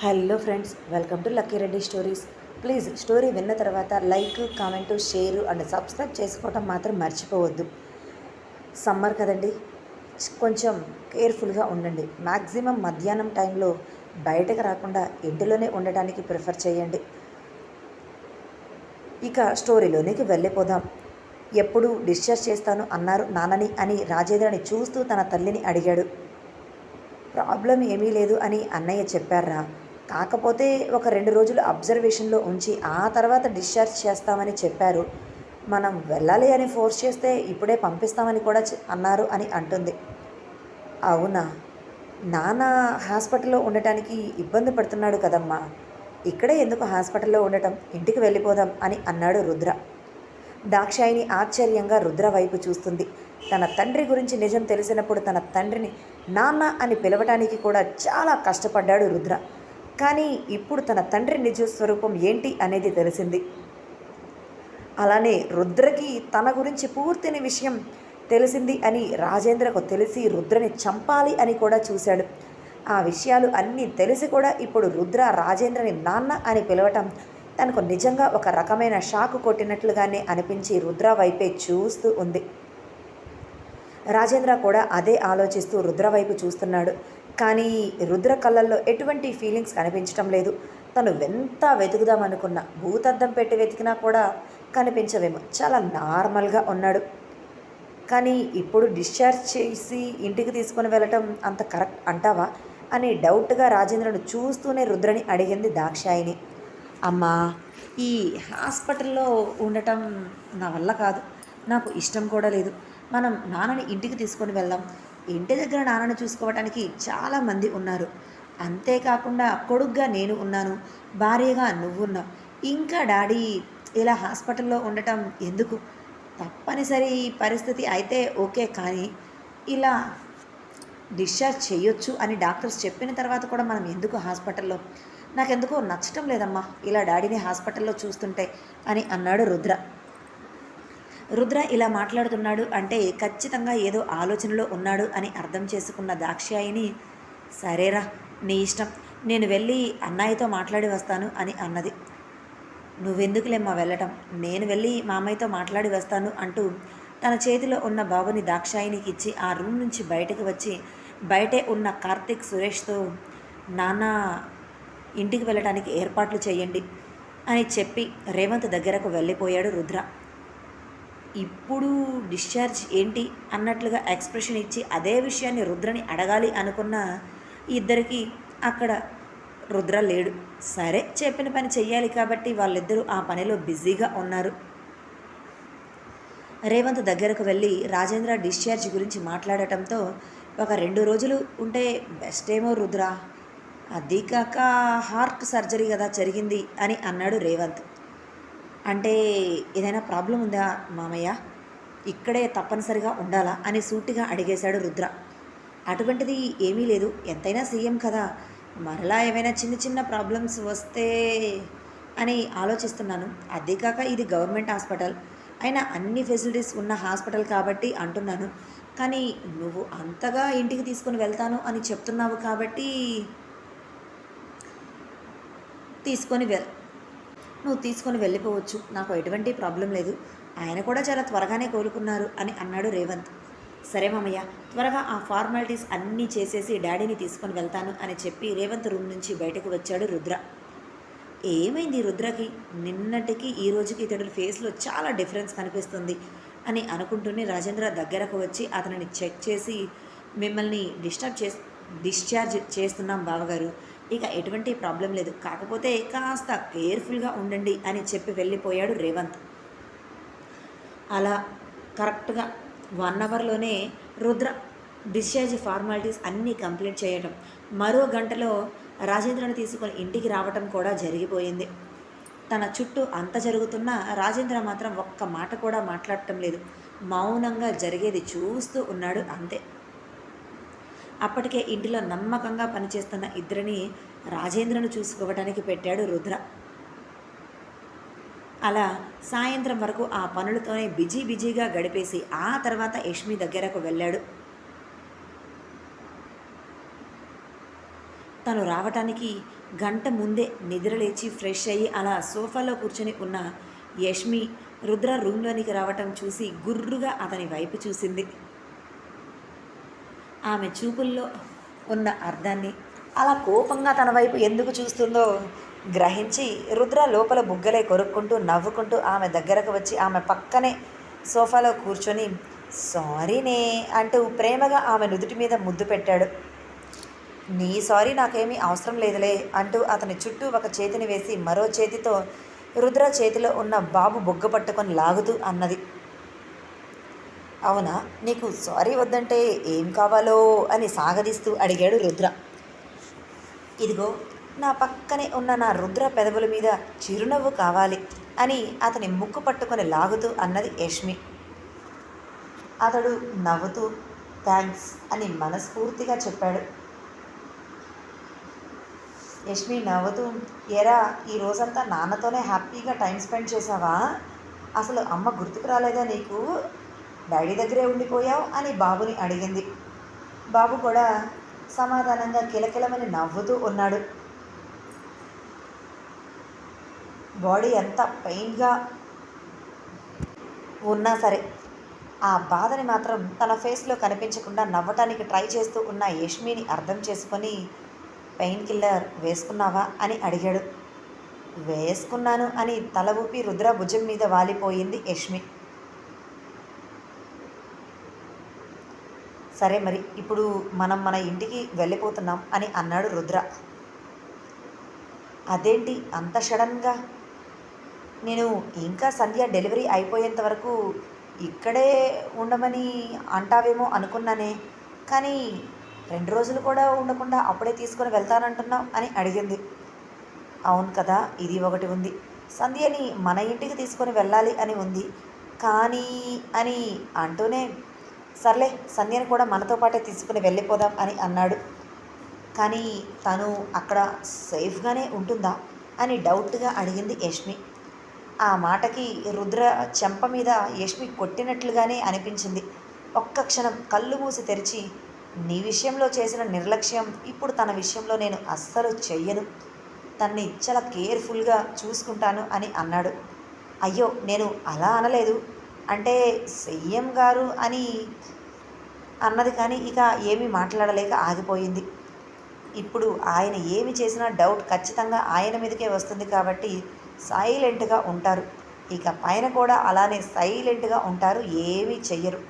Hello friends welcome to lucky Reddy stories. Please story విన్న తర్వాత like comment share and subscribe చేసుకోవటం మాత్రం మర్చిపోవద్దు. సమ్మర్ కదండి కొంచెం కేర్ఫుల్గా ఉండండి. మ్యాక్సిమం మధ్యాహ్నం టైంలో బయటకు రాకుండా ఇంటిలోనే ఉండటానికి ప్రిఫర్ చేయండి. ఇక స్టోరీలోనికి వెళ్ళిపోదాం. ఎప్పుడు డిశ్చార్జ్ చేస్తాను అన్నారు నాన్నని అని రాజేంద్రని చూస్తూ తన తల్లిని అడిగాడు. ప్రాబ్లం ఏమీ లేదు అని అన్నయ్య చెప్పారా? కాకపోతే ఒక రెండు రోజులు అబ్జర్వేషన్లో ఉంచి ఆ తర్వాత డిశ్చార్జ్ చేస్తామని చెప్పారు. మనం వెళ్ళాలి అని ఫోర్స్ చేస్తే ఇప్పుడే పంపిస్తామని కూడా అన్నారు అని అంటుంది. అవునా? నాన్న హాస్పిటల్లో ఉండటానికి ఇబ్బంది పడుతున్నాడు కదమ్మా. ఇక్కడే ఎందుకు హాస్పిటల్లో ఉండటం ఇంటికి వెళ్ళిపోదాం అని అన్నాడు రుద్ర. దాక్షాయిని ఆశ్చర్యంగా రుద్ర వైపు చూస్తుంది. తన తండ్రి గురించి నిజం తెలిసినప్పుడు తన తండ్రిని నాన్న అని పిలవటానికి కూడా చాలా కష్టపడ్డాడు రుద్ర. కానీ ఇప్పుడు తన తండ్రి నిజ స్వరూపం ఏంటి అనేది తెలిసింది. అలానే రుద్రకి తన గురించి పూర్తిని విషయం తెలిసింది అని రాజేంద్రకు తెలిసి రుద్రని చంపాలి అని కూడా చూశాడు. ఆ విషయాలు అన్నీ తెలిసి కూడా ఇప్పుడు రుద్ర రాజేంద్రని నాన్న అని పిలవటం తనకు నిజంగా ఒక రకమైన షాకు కొట్టినట్లుగానే అనిపించి రుద్ర వైపే చూస్తూ ఉంది. రాజేంద్ర కూడా అదే ఆలోచిస్తూ రుద్ర వైపు చూస్తున్నాడు. కానీ రుద్ర కళ్ళల్లో ఎటువంటి ఫీలింగ్స్ కనిపించటం లేదు. తను ఎంత వెతుకుదామనుకున్నా భూతద్దం పెట్టి వెతికినా కూడా కనిపించవేమో. చాలా నార్మల్గా ఉన్నాడు. కానీ ఇప్పుడు డిశ్చార్జ్ చేసి ఇంటికి తీసుకొని వెళ్ళటం అంత కరెక్ట్ అంటావా? అని డౌట్గా రాజేంద్రను చూస్తూనే రుద్రని అడిగింది దాక్షాయిని అమ్మా ఈ హాస్పిటల్లో ఉండటం నా వల్ల కాదు. నాకు ఇష్టం కూడా లేదు. మనం నాన్నని ఇంటికి తీసుకొని వెళ్దాం. ఇంటి దగ్గర నాన్నని చూసుకోవటానికి చాలామంది ఉన్నారు. అంతేకాకుండా కొడుగ్గా నేను ఉన్నాను. భార్యగా నువ్వున్నావు. ఇంకా డాడీ ఇలా హాస్పిటల్లో ఉండటం ఎందుకు? తప్పనిసరి పరిస్థితి అయితే ఓకే కానీ ఇలా డిశ్చార్జ్ చేయొచ్చు అని డాక్టర్స్ చెప్పిన తర్వాత కూడా మనం ఎందుకు హాస్పిటల్లో? నాకెందుకో నచ్చటం లేదమ్మా. ఇలా డాడీని హాస్పిటల్లో చూస్తుంటే అని అన్నాడు రుద్ర. రుద్ర ఇలా మాట్లాడుతున్నాడు అంటే ఖచ్చితంగా ఏదో ఆలోచనలో ఉన్నాడు అని అర్థం చేసుకున్న దాక్షాయిని సరేరా నీ ఇష్టం. నేను వెళ్ళి అన్నయ్యతో మాట్లాడి వస్తాను అని అన్నది. నువ్వెందుకులేమ్మా వెళ్ళటం? నేను వెళ్ళి మామయ్యతో మాట్లాడి వస్తాను అంటూ తన చేతిలో ఉన్న బాబుని దాక్షాయినికి ఇచ్చి ఆ రూమ్ నుంచి బయటకు వచ్చి బయటే ఉన్న కార్తిక్ సురేష్తో నాన్న ఇంటికి వెళ్ళడానికి ఏర్పాట్లు చేయండి అని చెప్పి రేవంత్ దగ్గరకు వెళ్ళిపోయాడు రుద్ర. ఇప్పుడు డిశ్చార్జ్ ఏంటి అన్నట్లుగా ఎక్స్ప్రెషన్ ఇచ్చి అదే విషయాన్ని రుద్రని అడగాలి అనుకున్న ఇద్దరికి అక్కడ రుద్ర లేడు. సరే చెప్పిన పని చెయ్యాలి కాబట్టి వాళ్ళిద్దరూ ఆ పనిలో బిజీగా ఉన్నారు. రేవంత్ దగ్గరకు వెళ్ళి రాజేంద్ర డిశ్చార్జ్ గురించి మాట్లాడటంతో ఒక రెండు రోజులు ఉంటే బెస్ట్ ఏమో రుద్ర. అది కాక హార్ట్ సర్జరీ కదా జరిగింది అని అన్నాడు రేవంత్. అంటే ఏదైనా ప్రాబ్లం ఉందా మామయ్య? ఇక్కడే తప్పనిసరిగా ఉండాలా? అని సూటిగా అడిగేశాడు రుద్ర. అటువంటిది ఏమీ లేదు. ఎంతైనా సీఎం కదా. మరలా ఏమైనా చిన్న చిన్న ప్రాబ్లమ్స్ వస్తే అని ఆలోచిస్తున్నాను. అదే కాక ఇది గవర్నమెంట్ హాస్పిటల్. అయినా అన్ని ఫెసిలిటీస్ ఉన్న హాస్పిటల్ కాబట్టి అంటున్నాను. కానీ నువ్వు అంతగా ఇంటికి తీసుకొని వెళ్తాను అని చెప్తున్నావు కాబట్టి తీసుకొని వెల్ నువ్వు తీసుకొని వెళ్ళిపోవచ్చు. నాకు ఎటువంటి ప్రాబ్లం లేదు. ఆయన కూడా చాలా త్వరగానే కోలుకున్నారు అని అన్నాడు రేవంత్. సరే మామయ్య త్వరగా ఆ ఫార్మాలిటీస్ అన్నీ చేసేసి డాడీని తీసుకొని వెళ్తాను అని చెప్పి రేవంత్ రూమ్ నుంచి బయటకు వచ్చాడు రుద్ర. ఏమైంది రుద్రకి? నిన్నటికి ఈ రోజుకి ఇతడు ఫేస్లో చాలా డిఫరెన్స్ కనిపిస్తుంది అని అనుకుంటూనే రాజేంద్ర దగ్గరకు వచ్చి అతనిని చెక్ చేసి మిమ్మల్ని డిస్టర్బ్ చే డిశ్చార్జ్ చేస్తున్నాం బావగారు. ఇక ఎటువంటి ప్రాబ్లం లేదు. కాకపోతే కాస్త కేర్ఫుల్గా ఉండండి అని చెప్పి వెళ్ళిపోయాడు రేవంత్. అలా కరెక్ట్గా వన్ అవర్లోనే రుద్ర డిశ్చార్జ్ ఫార్మాలిటీస్ అన్నీ కంప్లీట్ చేయడం మరో గంటలో రాజేంద్రని తీసుకొని ఇంటికి రావటం కూడా జరిగిపోయింది. తన చుట్టూ అంత జరుగుతున్నా రాజేంద్ర మాత్రం ఒక్క మాట కూడా మాట్లాడటం లేదు. మౌనంగా జరిగేది చూస్తూ ఉన్నాడు అంతే. అప్పటికే ఇంటిలో నమ్మకంగా పనిచేస్తున్న ఇద్దరిని రాజేంద్రను చూసుకోవటానికి పెట్టాడు రుద్ర. అలా సాయంత్రం వరకు ఆ పనులతోనే బిజీ బిజీగా గడిపేసి ఆ తర్వాత యష్మి దగ్గరకు వెళ్ళాడు. తను రావటానికి గంట ముందే నిద్రలేచి ఫ్రెష్ అయ్యి అలా సోఫాలో కూర్చొని ఉన్న యష్మి రుద్ర రూమ్లోనికి రావటం చూసి గుర్రుగా అతని వైపు చూసింది. ఆమె చూపుల్లో ఉన్న అర్థాన్ని అలా కోపంగా తన వైపు ఎందుకు చూస్తుందో గ్రహించి రుద్ర లోపల బుగ్గలే కొరుక్కుంటూ నవ్వుకుంటూ ఆమె దగ్గరకు వచ్చి ఆమె పక్కనే సోఫాలో కూర్చొని సారీనే అంటూ ప్రేమగా ఆమె నుదుటి మీద ముద్దు పెట్టాడు. నీ సారీ నాకేమీ అవసరం లేదులే అంటూ అతని చుట్టూ ఒక చేతిని వేసి మరో చేతితో రుద్ర చేతిలో ఉన్న బాబు బొగ్గ పట్టుకొని లాగుతూ అన్నది. అవునా? నీకు సారీ వద్దంటే ఏం కావాలో అని సాగదీస్తూ అడిగాడు రుద్ర. ఇదిగో నా పక్కనే ఉన్న నా రుద్ర పెదవుల మీద చిరునవ్వు కావాలి అని అతని ముక్కు పట్టుకొని లాగుతూ అన్నది యష్మి. అతడు నవ్వుతూ థ్యాంక్స్ అని మనస్ఫూర్తిగా చెప్పాడు. యష్మి నవ్వుతూ ఎరా ఈ రోజంతా నాన్నతోనే హ్యాపీగా టైం స్పెండ్ చేసావా అసలు అమ్మ గుర్తుకు రాలేదా నీకు? డాడీ దగ్గరే ఉండిపోయావు అని బాబుని అడిగింది. బాబు కూడా సమాధానంగా కిలకిలమని నవ్వుతూ ఉన్నాడు. బాడీ ఎంత పెయిన్గా ఉన్నా సరే ఆ బాధని మాత్రం తన ఫేస్లో కనిపించకుండా నవ్వటానికి ట్రై చేస్తూ ఉన్న యష్మిని అర్థం చేసుకొని పెయిన్ కిల్లర్ వేసుకున్నావా? అని అడిగాడు. వేసుకున్నాను అని తల ఊపి రుద్ర భుజం మీద వాలిపోయింది యష్మి. సరే మరి ఇప్పుడు మనం మన ఇంటికి వెళ్ళిపోతున్నాం అని అన్నాడు రుద్ర. అదేంటి అంత సడన్గా? నేను ఇంకా సంధ్య డెలివరీ అయిపోయేంత వరకు ఇక్కడే ఉండమని అంటావేమో అనుకున్నానే కానీ రెండు రోజులు కూడా ఉండకుండా అప్పుడే తీసుకొని వెళ్తానంటున్నావు అని అడిగింది. అవును కదా ఇది ఒకటి ఉంది. సంధ్యని మన ఇంటికి తీసుకొని వెళ్ళాలి అని ఉంది. కానీ అని అంటూనే సర్లే సంధ్యను కూడా మనతో పాటే తీసుకుని వెళ్ళిపోదాం అని అన్నాడు. కానీ తను అక్కడ సేఫ్గానే ఉంటుందా అని డౌట్గా అడిగింది యష్మి. ఆ మాటకి రుద్ర చెంప మీద యష్మి కొట్టినట్లుగానే అనిపించింది. ఒక్క క్షణం కళ్ళు మూసి తెరిచి నీ విషయంలో చేసిన నిర్లక్ష్యం ఇప్పుడు తన విషయంలో నేను అస్సలు చెయ్యను. తన్ని చాలా కేర్ఫుల్గా చూసుకుంటాను అని అన్నాడు. అయ్యో నేను అలా అనలేదు. అంటే సీఎం గారు అని అన్నది కానీ ఇక ఏమీ మాట్లాడలేక ఆగిపోయింది. ఇప్పుడు ఆయన ఏమి చేసినా డౌట్ ఖచ్చితంగా ఆయన మీదకే వస్తుంది కాబట్టి సైలెంట్గా ఉంటారు. ఇక పైన కూడా అలానే సైలెంట్గా ఉంటారు ఏమీ చెయ్యరు.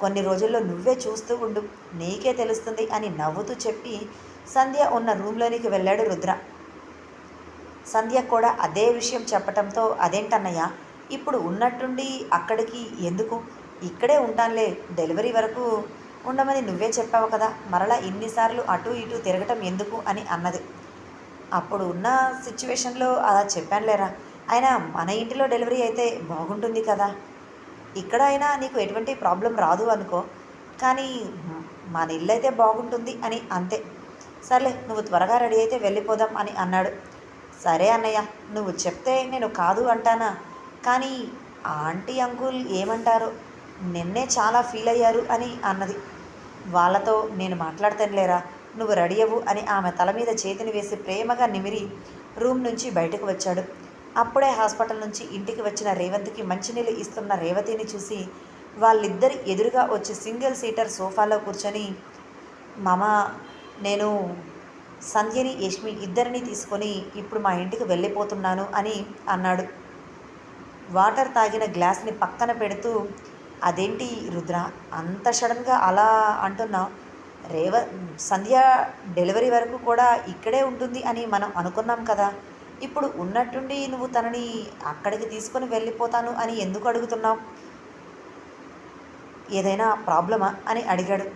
కొన్ని రోజుల్లో నువ్వే చూస్తూ ఉండు నీకే తెలుస్తుంది అని నవ్వుతూ చెప్పి సంధ్య ఉన్న రూమ్లోనికి వెళ్ళాడు రుద్ర. సంధ్య కూడా అదే విషయం చెప్పటంతో అదేంటన్నయ్య ఇప్పుడు ఉన్నట్టుండి అక్కడికి ఎందుకు? ఇక్కడే ఉంటానులే డెలివరీ వరకు ఉండమని నువ్వే చెప్పావు కదా మరలా ఇన్నిసార్లు అటు ఇటు తిరగటం ఎందుకు అని అన్నది. అప్పుడు ఉన్న సిచ్యువేషన్లో అలా చెప్పానులేరా అయినా మన ఇంటిలో డెలివరీ అయితే బాగుంటుంది కదా. ఇక్కడ అయినా నీకు ఎటువంటి ప్రాబ్లం రాదు అనుకో కానీ మన ఇల్లు అయితే బాగుంటుంది అని అంతే. సర్లే నువ్వు త్వరగా రెడీ అయితే వెళ్ళిపోదాం అని అన్నాడు. సరే అన్నయ్య నువ్వు చెప్తే నేను కాదు అంటానా? కానీ ఆంటీ అంకుల్ ఏమంటారో? నిన్నే చాలా ఫీల్ అయ్యారు అని అన్నది. వాళ్ళతో నేను మాట్లాడతానులేరా నువ్వు రెడీ అవ్వు అని ఆమె తల మీద చేతిని వేసి ప్రేమగా నిమిరి రూమ్ నుంచి బయటకు వచ్చాడు. అప్పుడే హాస్పిటల్ నుంచి ఇంటికి వచ్చిన రేవంత్కి మంచినీళ్ళు ఇస్తున్న రేవతిని చూసి వాళ్ళిద్దరి ఎదురుగా వచ్చి సింగిల్ సీటర్ సోఫాలో కూర్చొని మామ నేను సంధ్యని యష్మి ఇద్దరిని తీసుకొని ఇప్పుడు మా ఇంటికి వెళ్ళిపోతున్నాను అని అన్నాడు. వాటర్ తాగిన గ్లాస్ని పక్కన పెడుతూ అదేంటి రుద్ర అంత సడన్గా అలా అంటున్నావు? రేవ సంధ్య డెలివరీ వరకు కూడా ఇక్కడే ఉంటుంది అని మనం అనుకున్నాం కదా. ఇప్పుడు ఉన్నట్టుండి నువ్వు తనని అక్కడికి తీసుకొని వెళ్ళిపోతాను అని ఎందుకు అడుగుతున్నావు? ఏదైనా ప్రాబ్లమా? అని అడిగాడు.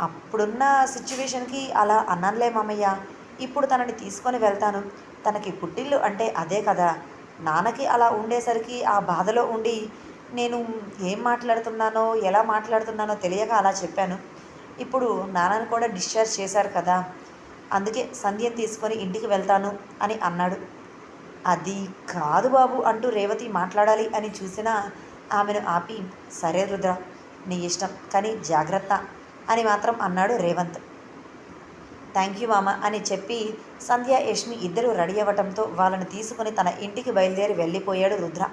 అప్పుడున్న సిచ్యువేషన్కి అలా అన్నానులే మామయ్య. ఇప్పుడు తనని తీసుకొని వెళ్తాను. తనకి పుట్టిల్లు అంటే అదే కదా. నాన్నకి అలా ఉండేసరికి ఆ బాధలో ఉండి నేను ఏం మాట్లాడుతున్నానో ఎలా మాట్లాడుతున్నానో తెలియక అలా చెప్పాను. ఇప్పుడు నాన్నని కూడా డిశ్చార్జ్ చేశారు కదా అందుకే సంధ్యం తీసుకొని ఇంటికి వెళ్తాను అని అన్నాడు. అది కాదు బాబు అంటూ రేవతి మాట్లాడాలి అని చూసినా ఆమెను ఆపి సరే రుద్ర నీ ఇష్టం కానీ జాగ్రత్త అని మాత్రం అన్నాడు రేవంత్. థ్యాంక్ యూ మామ అని చెప్పి సంధ్య యష్మి ఇద్దరు రెడీ అవ్వటంతో వాళ్ళని తీసుకుని తన ఇంటికి బయలుదేరి వెళ్ళిపోయాడు రుద్ర.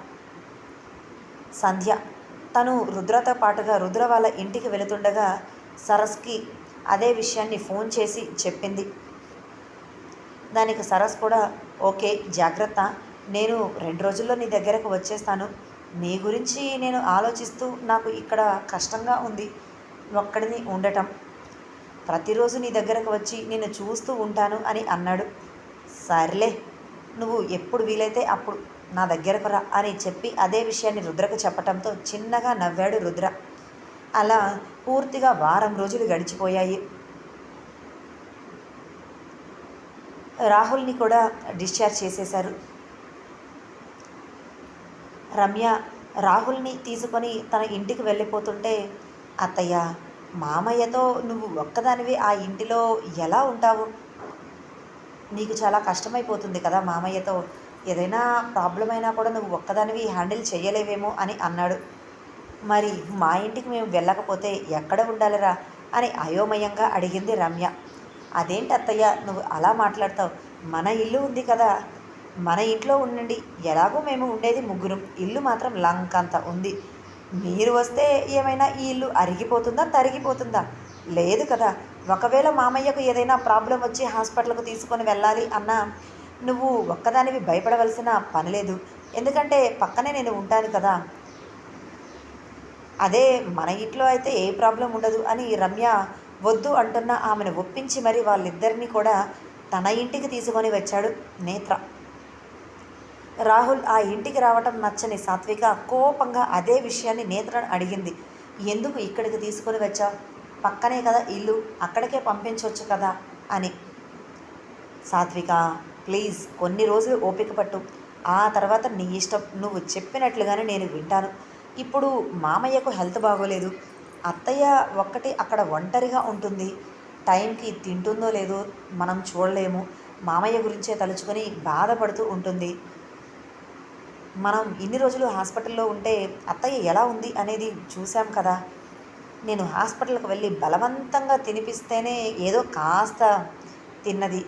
సంధ్య తను రుద్రతో పాటుగా రుద్ర వాళ్ళ ఇంటికి వెళుతుండగా సరస్కి అదే విషయాన్ని ఫోన్ చేసి చెప్పింది. దానికి సరస్ కూడా ఓకే జాగ్రత్త. నేను రెండు రోజుల్లో నీ దగ్గరకు వచ్చేస్తాను. నీ గురించి నేను ఆలోచిస్తూ నాకు ఇక్కడ కష్టంగా ఉంది. ఒక్కడిని ఉండటం. ప్రతిరోజు నీ దగ్గరకు వచ్చి నిన్ను చూస్తూ ఉంటాను అని అన్నాడు. సర్లే నువ్వు ఎప్పుడు వీలైతే అప్పుడు నా దగ్గరకు రా అని చెప్పి అదే విషయాన్ని రుద్రకు చెప్పటంతో చిన్నగా నవ్వాడు రుద్ర. అలా పూర్తిగా వారం రోజులు గడిచిపోయాయి. రాహుల్ని కూడా డిశ్చార్జ్ చేసేశారు. రమ్య రాహుల్ని తీసుకొని తన ఇంటికి వెళ్ళిపోతుంటే అత్తయ్య మామయ్యతో నువ్వు ఒక్కదానివి ఆ ఇంటిలో ఎలా ఉంటావు? నీకు చాలా కష్టమైపోతుంది కదా మామయ్యతో. ఏదైనా ప్రాబ్లం అయినా కూడా నువ్వు ఒక్కదానివి హ్యాండిల్ చేయలేవేమో అని అన్నాడు. మరి మా ఇంటికి మేము వెళ్ళకపోతే ఎక్కడ ఉండాలిరా? అని అయోమయంగా అడిగింది రమ్య. అదేంటి అత్తయ్య నువ్వు అలా మాట్లాడతావు? మన ఇల్లు ఉంది కదా. మన ఇంట్లో ఉండండి. ఎలాగో మేము ఉండేది ముగ్గురం. ఇల్లు మాత్రం లంకంత ఉంది. మీరు వస్తే ఏమైనా ఈ ఇల్లు అరిగిపోతుందా తరిగిపోతుందా? లేదు కదా. ఒకవేళ మామయ్యకు ఏదైనా ప్రాబ్లం వచ్చి హాస్పిటల్కు తీసుకొని వెళ్ళాలి అన్నా నువ్వు ఒక్కదానివి భయపడవలసిన పని లేదు. ఎందుకంటే పక్కనే నేను ఉంటాను కదా. అదే మన ఇంట్లో అయితే ఏ ప్రాబ్లం ఉండదు అని రమ్య వద్దు అంటున్న ఆమెను ఒప్పించి మరి వాళ్ళిద్దరినీ కూడా తన ఇంటికి తీసుకొని వచ్చాడు నేత్ర. రాహుల్ ఆ ఇంటికి రావటం నచ్చని సాత్విక కోపంగా అదే విషయాన్ని నేత్రను అడిగింది. ఎందుకు ఇక్కడికి తీసుకొని వచ్చా పక్కనే కదా ఇల్లు అక్కడికే పంపించవచ్చు కదా అని. సాత్విక ప్లీజ్ కొన్ని రోజులు ఓపిక పట్టు. ఆ తర్వాత నీ ఇష్టం. నువ్వు చెప్పినట్లుగానే నేను వింటాను. ఇప్పుడు మామయ్యకు హెల్త్ బాగోలేదు. అత్తయ్య ఒక్కటి అక్కడ ఒంటరిగా ఉంటుంది. టైంకి తింటుందో లేదో మనం చూడలేము. మామయ్య గురించే తలుచుకొని బాధపడుతూ ఉంటుంది. మనం ఇన్ని రోజులు హాస్పిటల్లో ఉంటే అత్తయ్య ఎలా ఉంది అనేది చూసాం కదా. నేను హాస్పిటల్కి వెళ్ళి బలవంతంగా తినిపిస్తేనే ఏదో కాస్త తిన్నది.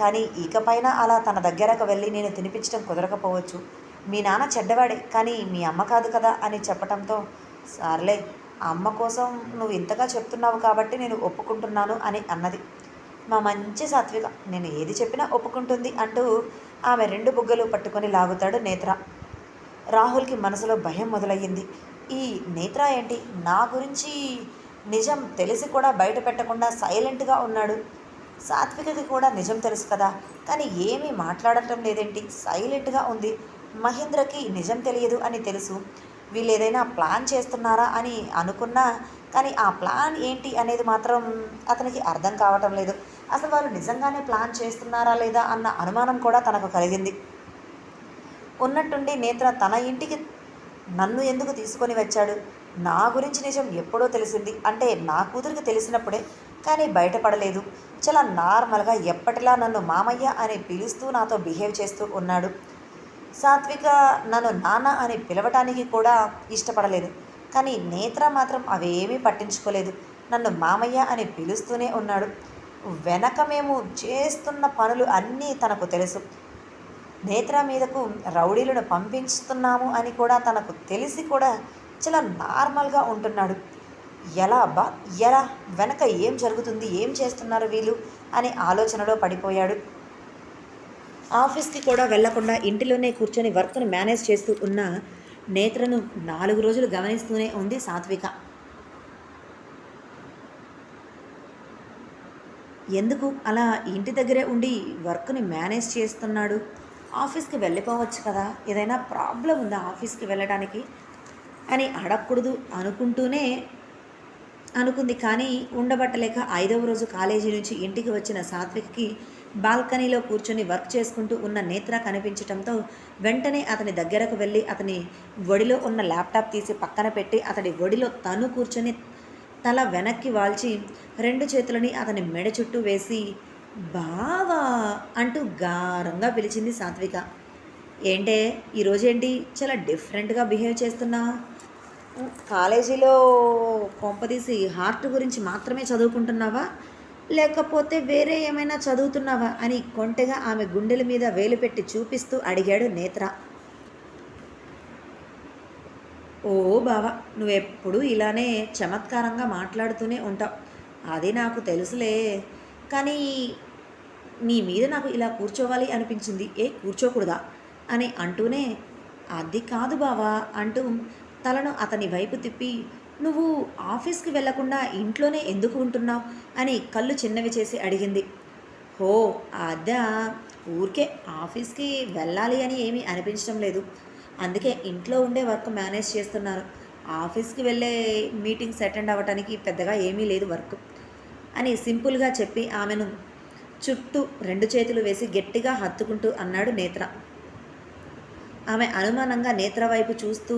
కానీ ఇకపైన అలా తన దగ్గరకు వెళ్ళి నేను తినిపించడం కుదరకపోవచ్చు. మీ నాన్న చెడ్డవాడే కానీ మీ అమ్మ కాదు కదా అని చెప్పటంతో సర్లే అమ్మ కోసం నువ్వు ఇంతగా చెప్తున్నావు కాబట్టి నేను ఒప్పుకుంటున్నాను అని అన్నది. మా మంచి సాత్విక. నేను ఏది చెప్పినా ఒప్పుకుంటుంది అంటూ ఆమె రెండు బుగ్గలు పట్టుకొని లాగుతాడు నేత్ర. రాహుల్కి మనసులో భయం మొదలయ్యింది. ఈ నేత్ర ఏంటి? నా గురించి నిజం తెలిసి కూడా బయట పెట్టకుండా సైలెంట్గా ఉన్నాడు. సాత్వికకి కూడా నిజం తెలుసు కదా. కానీ ఏమీ మాట్లాడటం లేదేంటి? సైలెంట్గా ఉంది. మహేంద్రకి నిజం తెలియదు అని తెలుసు. వీళ్ళు ఏదైనా ప్లాన్ చేస్తున్నారా అని అనుకున్నా కానీ ఆ ప్లాన్ ఏంటి అనేది మాత్రం అతనికి అర్థం కావటం లేదు. అసలు వాళ్ళు నిజంగానే ప్లాన్ చేస్తున్నారా లేదా అన్న అనుమానం కూడా తనకు కలిగింది. ఉన్నట్టుండి నేత్ర తన ఇంటికి నన్ను ఎందుకు తీసుకొని వచ్చాడు? నా గురించి నిజం ఎప్పుడో తెలిసింది. అంటే నా కూతురికి తెలిసినప్పుడే కానీ బయటపడలేదు. చాలా నార్మల్గా ఎప్పటిలా నన్ను మామయ్య అని పిలుస్తూ నాతో బిహేవ్ చేస్తూ ఉన్నాడు. సాత్విక నన్ను నాన్న అని పిలవటానికి కూడా ఇష్టపడలేదు. కానీ నేత్ర మాత్రం అవేమీ పట్టించుకోలేదు. నన్ను మామయ్య అని పిలుస్తూనే ఉన్నాడు. వెనక మేము చేస్తున్న పనులు అన్నీ తనకు తెలుసు. నేత్ర మీదకు రౌడీలను పంపిస్తున్నాము అని కూడా తనకు తెలిసి కూడా చాలా నార్మల్గా ఉంటున్నాడు. ఎలా బా ఎలా? వెనక ఏం జరుగుతుంది? ఏం చేస్తున్నారు వీళ్ళు? అని ఆలోచనలో పడిపోయాడు. ఆఫీస్కి కూడా వెళ్ళకుండా ఇంటిలోనే కూర్చొని వర్క్ను మేనేజ్ చేస్తూ ఉన్న నేత్రను నాలుగు రోజులు గమనిస్తూనే ఉంది సాత్విక. ఎందుకు అలా ఇంటి దగ్గరే ఉండి వర్క్ని మేనేజ్ చేస్తున్నాడు? ఆఫీస్కి వెళ్ళిపోవచ్చు కదా. ఏదైనా ప్రాబ్లం ఉందా ఆఫీస్కి వెళ్ళడానికి అని అడగకూడదు అనుకుంటూనే అనుకుంది. కానీ ఉండబట్టలేక ఐదవ రోజు కాలేజీ నుంచి ఇంటికి వచ్చిన సాత్విక్కి బాల్కనీలో కూర్చొని వర్క్ చేసుకుంటూ ఉన్న నేత్ర కనిపించటంతో వెంటనే అతని దగ్గరకు వెళ్ళి అతని ఒడిలో ఉన్న ల్యాప్టాప్ తీసి పక్కన పెట్టి అతడి ఒడిలో తను కూర్చొని తల వెనక్కి వాల్చి రెండు చేతులని అతని మెడ చుట్టూ వేసి బావా అంటూ గారంగా పిలిచింది సాత్విక. ఏంటే ఈరోజేంటి? చాలా డిఫరెంట్గా బిహేవ్ చేస్తున్నా. కాలేజీలో కొంపదీసి హార్ట్ గురించి మాత్రమే చదువుకుంటున్నావా? లేకపోతే వేరే ఏమైనా చదువుతున్నావా అని కొంటెగా ఆమె గుండెల మీద వేలు పెట్టి చూపిస్తూ అడిగాడు నేత్ర. ఓ బావ నువ్వెప్పుడు ఇలానే చమత్కారంగా మాట్లాడుతూనే ఉంటావు. అది నాకు తెలుసులే. కానీ నీ మీద నాకు ఇలా కూర్చోవాలి అనిపించింది. ఏ కూర్చోకూడదా? అని అంటూనే అది కాదు బావా అంటూ తలను అతని వైపు తిప్పి నువ్వు ఆఫీస్కి వెళ్ళకుండా ఇంట్లోనే ఎందుకు ఉంటున్నావు? అని కళ్ళు చిన్నవి చేసి అడిగింది. హో అదా. ఊరికే ఆఫీస్కి వెళ్ళాలి అని ఏమీ అనిపించడం లేదు. అందుకే ఇంట్లో ఉండే వర్క్ మేనేజ్ చేస్తున్నాను ఆఫీస్కి వెళ్ళే మీటింగ్స్ అటెండ్ అవ్వటానికి పెద్దగా ఏమీ లేదు వర్క్ అని సింపుల్గా చెప్పి ఆమెను చుట్టూ రెండు చేతులు వేసి గట్టిగా హత్తుకుంటూ అన్నాడు నేత్ర. ఆమె అనుమానంగా నేత్ర వైపు చూస్తూ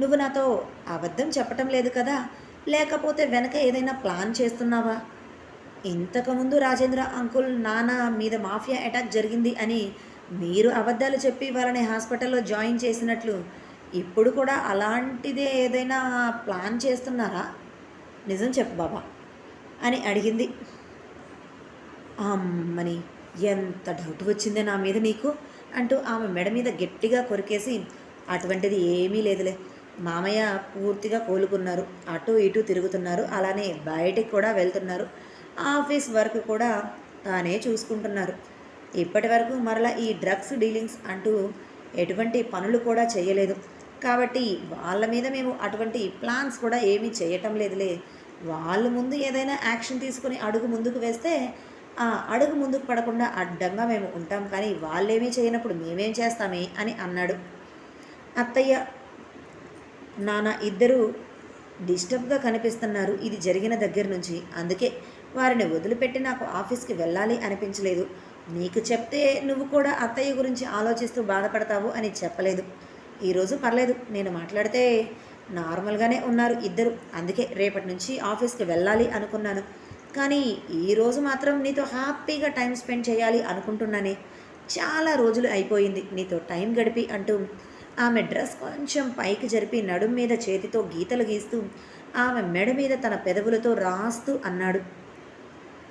నువ్వు నాతో అబద్ధం చెప్పటం లేదు కదా? లేకపోతే వెనక ఏదైనా ప్లాన్ చేస్తున్నావా? ఇంతకుముందు రాజేంద్ర అంకుల్ నానా మీద మాఫియా అటాక్ జరిగింది అని మీరు అబద్ధాలు చెప్పి వాళ్ళని హాస్పిటల్లో జాయిన్ చేసినట్లు ఇప్పుడు కూడా అలాంటిదే ఏదైనా ప్లాన్ చేస్తున్నారా? నిజం చెప్పు బాబా అని అడిగింది. అమ్మని ఎంత డౌట్ వచ్చిందే నా మీద నీకు? అంటూ ఆమె మెడ మీద గట్టిగా కొరికేసి అటువంటిది ఏమీ లేదులే. మామయ్య పూర్తిగా కోలుకున్నారు. అటు ఇటు తిరుగుతున్నారు. అలానే బయటికి కూడా వెళ్తున్నారు. ఆఫీస్ వర్క్ కూడా తానే చూసుకుంటున్నారు. ఇప్పటి వరకు మరలా ఈ డ్రగ్స్ డీలింగ్స్ అంటూ ఎటువంటి పనులు కూడా చేయలేదు. కాబట్టి వాళ్ళ మీద మేము అటువంటి ప్లాన్స్ కూడా ఏమీ చేయటం లేదులే. వాళ్ళ ముందు ఏదైనా యాక్షన్ తీసుకుని అడుగు ముందుకు వేస్తే ఆ అడుగు ముందుకు పడకుండా అడ్డంగా మేము ఉంటాం. కానీ వాళ్ళేమీ చేయనప్పుడు మేమేం చేస్తామే అని అన్నాడు. అత్తయ్య నాన్న ఇద్దరు డిస్టర్బ్గా కనిపిస్తున్నారు. ఇది జరిగిన దగ్గర నుంచి. అందుకే వారిని వదిలిపెట్టి నాకు ఆఫీస్కి వెళ్ళాలి అనిపించలేదు. నీకు చెప్తే నువ్వు కూడా అత్తయ్య గురించి ఆలోచిస్తూ బాధపడతావు అని చెప్పలేదు. ఈరోజు పర్లేదు. నేను మాట్లాడితే నార్మల్గానే ఉన్నారు ఇద్దరు. అందుకే రేపటి నుంచి ఆఫీస్కి వెళ్ళాలి అనుకున్నాను. కానీ ఈరోజు మాత్రం నీతో హ్యాపీగా టైం స్పెండ్ చేయాలి అనుకుంటున్నానే. చాలా రోజులు అయిపోయింది. నీతో టైం గడిపి అంటూ ఆమె డ్రెస్ కొంచెం పైకి జరిపి నడుం మీద చేతితో గీతలు గీస్తూ ఆమె మెడ మీద తన పెదవులతో రాస్తూ అన్నాడు.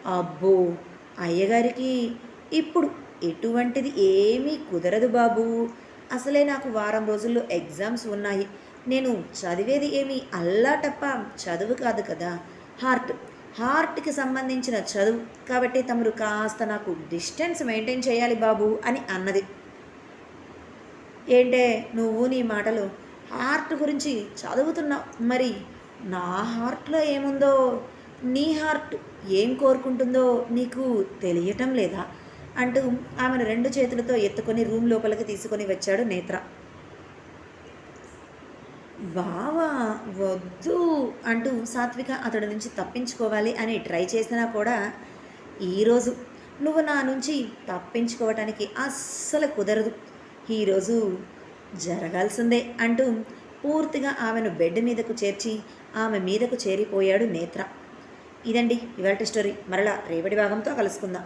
అబ్బో అయ్యగారికి ఇప్పుడు ఎటువంటిది ఏమీ కుదరదు బాబు. అసలే నాకు వారం రోజుల్లో ఎగ్జామ్స్ ఉన్నాయి. నేను చదివేది ఏమీ అల్లాటప్ప చదువు కాదు కదా. హార్ట్ హార్ట్కి సంబంధించిన చదువు. కాబట్టి తమరు కాస్త నాకు డిస్టెన్స్ మెయింటైన్ చేయాలి బాబు అని అన్నది. ఏంటే నువ్వు నీ మాటలు? హార్ట్ గురించి చదువుతున్నావు మరి నా హార్ట్లో ఏముందో? నీ హార్ట్ ఏం కోరుకుంటుందో నీకు తెలియటం లేదా? అంటూ ఆమెను రెండు చేతులతో ఎత్తుకొని రూమ్ లోపలికి తీసుకొని వచ్చాడు నేత్ర. బావా వద్దు అంటూ సాత్విక అతడి నుంచి తప్పించుకోవాలి అని ట్రై చేసినా కూడా ఈరోజు నువ్వు నా నుంచి తప్పించుకోవటానికి అస్సలు కుదరదు. ఈరోజు జరగాల్సిందే అంటూ పూర్తిగా ఆమెను బెడ్ మీదకు చేర్చి ఆమె మీదకు చేరిపోయాడు నేత్ర. ఇదండి ఇవాళ స్టోరీ. మరలా రేపటి భాగంతో కలుసుకుందాం.